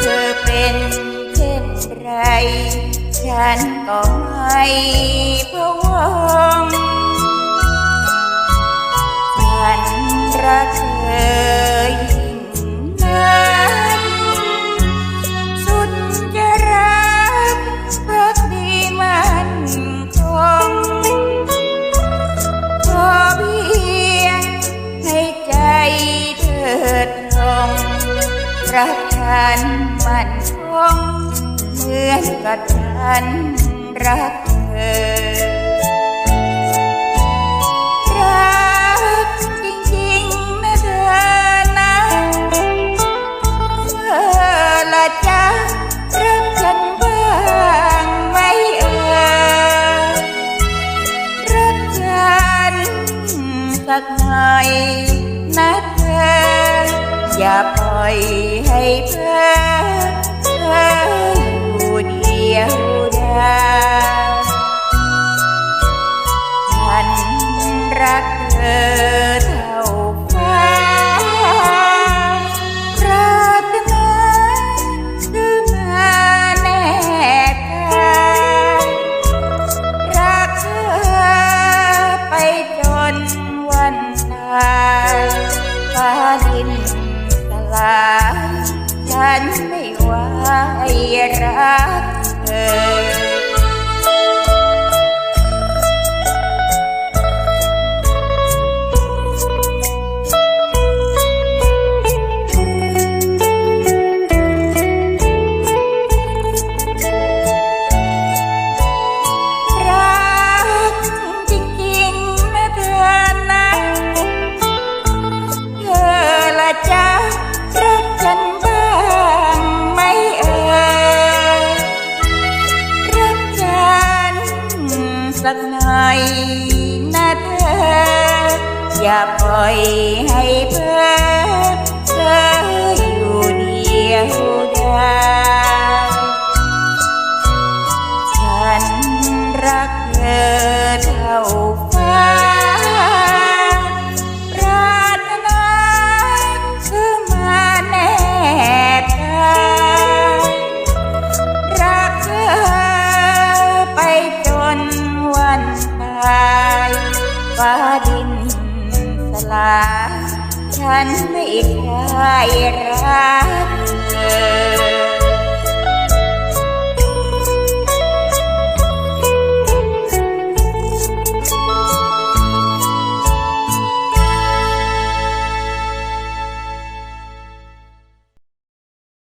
เธอเป็นเช่นไร ฉันก็ไม่พะวงฉันรักเธอยิ่งนักสุดจะรักเพรากดีมันคงขอเพียงให้ใจเธอตรงรัก ฉันมันคงเหมือนกับฉันรักเธอรักจริงๆนะเธอนะเธอละจ๊ะรักฉันบ้างไหมเอ่ยรักฉันสักหน่อยนะเธอ อย่าปล่อยให้เพ้อเธออยู่เดียวดายฉันรักเธอเท่าฟ้าปรารถนาคือมาแน่กายรักเธอไปจนวันตายฟ้าดิน ลายฉันไม่ไหวรักเธอ นะเธอ อย่าปล่อยให้เพ้อเธออยู่เดียวดายฉันรักเธอเท่าฟ้าายฟ้าดินสลายฉันไม่คลายรักเธอ